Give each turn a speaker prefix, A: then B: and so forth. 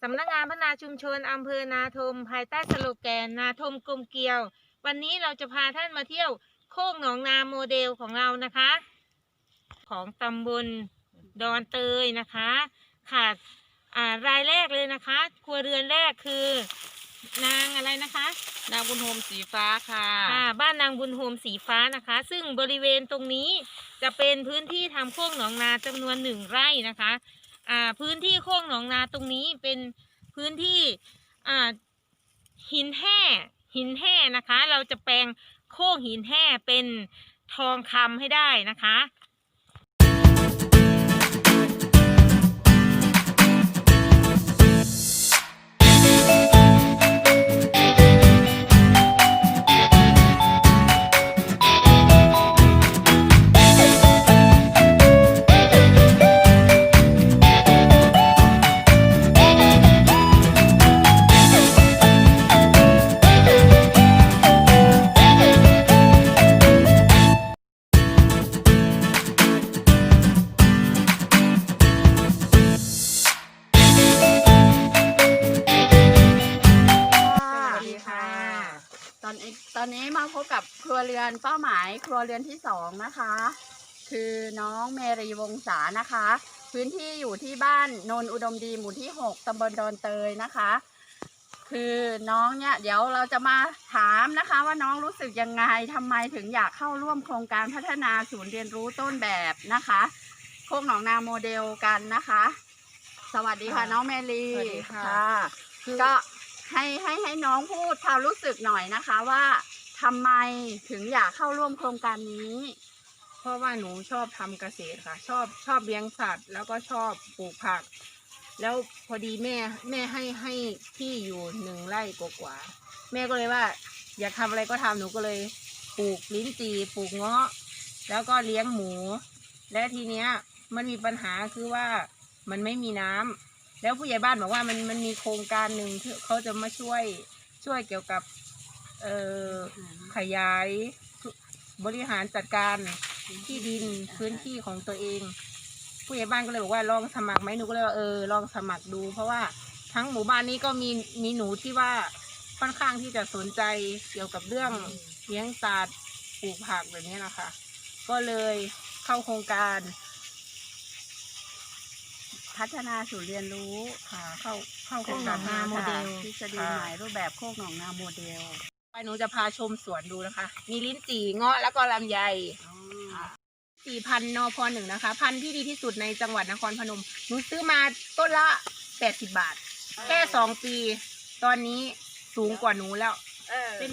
A: วัสดีค่ะสำนักงานพัฒนาชุมชนอำเภอนาทม ภายใต้สโลแกน นาทมกลมเกลียว วันนี้เราจะพาท่านมาเที่ยวโคกหนองนาโมเดลของเรานะคะ ของตำบลดอนเตยนะคะค่ะอ่ารายแรกเลยนะคะ ครัวเรือนแรกคือนางอะไรนะคะ
B: นางบุญโฮมสีฟ้าค่ะ
A: ค่ะ บ้านนางบุญโฮมสีฟ้านะคะ ซึ่งบริเวณตรงนี้จะเป็นพื้นที่ทำโค้งหนองนาจำนวนหนึ่งไร่นะคะ อ่าพื้นที่โค้งหนองนาตรงนี้เป็นพื้นที่อ่าหินแห่หินแห่นะคะ เราจะแปลงโค้งหินแห่เป็นทองคำให้ได้นะคะ
C: ตอนนี้มาพบกับครัวเรือนเป้าหมายครัวเรือนที่สองนะคะ คือน้องเมรีวงศานะคะ พื้นที่อยู่ที่บ้านโนนอุดมดีหมู่ที่หกตำบลดอนเตยนะคะ คือน้องเนี่ยเดี๋ยวเราจะมาถามนะคะว่าน้องรู้สึกยังไงทำไมถึงอยากเข้าร่วมโครงการพัฒนาศูนย์เรียนรู้ต้นแบบนะคะโคกหนองนาโมเดลกันนะคะ สวัสดีค่ะ
B: ค่ะ
C: น้องเมลี
B: สวัสดีค่ะ คือ
C: ก็ ให้ให้ให้น้องพูดความรู้สึกหน่อยนะคะว่าทำไมถึงอยากเข้าร่วมโครงการนี้
B: เพราะว่าหนูชอบทำเกษตรค่ะ ชอบชอบเลี้ยงสัตว์ แล้วก็ชอบปลูกผัก แล้วพอดีแม่แม่ให้ให้ที่อยู่หนึ่งไร่กว่าๆแม่ก็เลยว่า อยากทำอะไรก็ทำหนูก็เลยปลูกลิ้นจี่ปลูกเงาะแล้วก็เลี้ยงหมู และทีเนี้ยมันมีปัญหาคือว่ามันไม่มีน้ำ แล้วผู้ใหญ่บ้านบอกว่ามันมันมีโครงการหนึ่งที่เขาจะมาช่วยช่วยเกี่ยวกับเอ่อขยายบริหารจัดการที่ดินพื้นที่ของตัวเอง ผู้ใหญ่บ้านก็เลยบอกว่าลองสมัครไหมหนูก็เลยว่าเออลองสมัครดู เพราะว่าทั้งหมู่บ้านนี้ก็มีมีหนูที่ว่าค่อนข้างที่จะสนใจเกี่ยวกับเรื่องเลี้ยงสัตว์ปลูกผักแบบนี้นะคะ ก็เลยเข้าโครงการ
C: พัฒนาศูนย์เรียนรู้
B: ค่ะ เข้าเข้าโค
C: โค
B: ร
C: ก
B: ง
C: หน
B: กา
C: อ
B: รง
C: นาโมเดล
B: ค่ะ
C: ทฤษฎีใหม่รูปแบบโคกหนองนาโมเดล
B: ไปหนูจะพาชมสวนดูนะคะ มีลิ้นจี่เงาะแล้วก็ลำไยสี่พันนพหนึ่งนะคะ พันธุ์ที่ดีที่สุดในจังหวัดนครพนมหนูซื้อมาต้นละแปดสิบบาท แค่สองปี ตอนนี้สูงกว่าหนูแล้วเป็น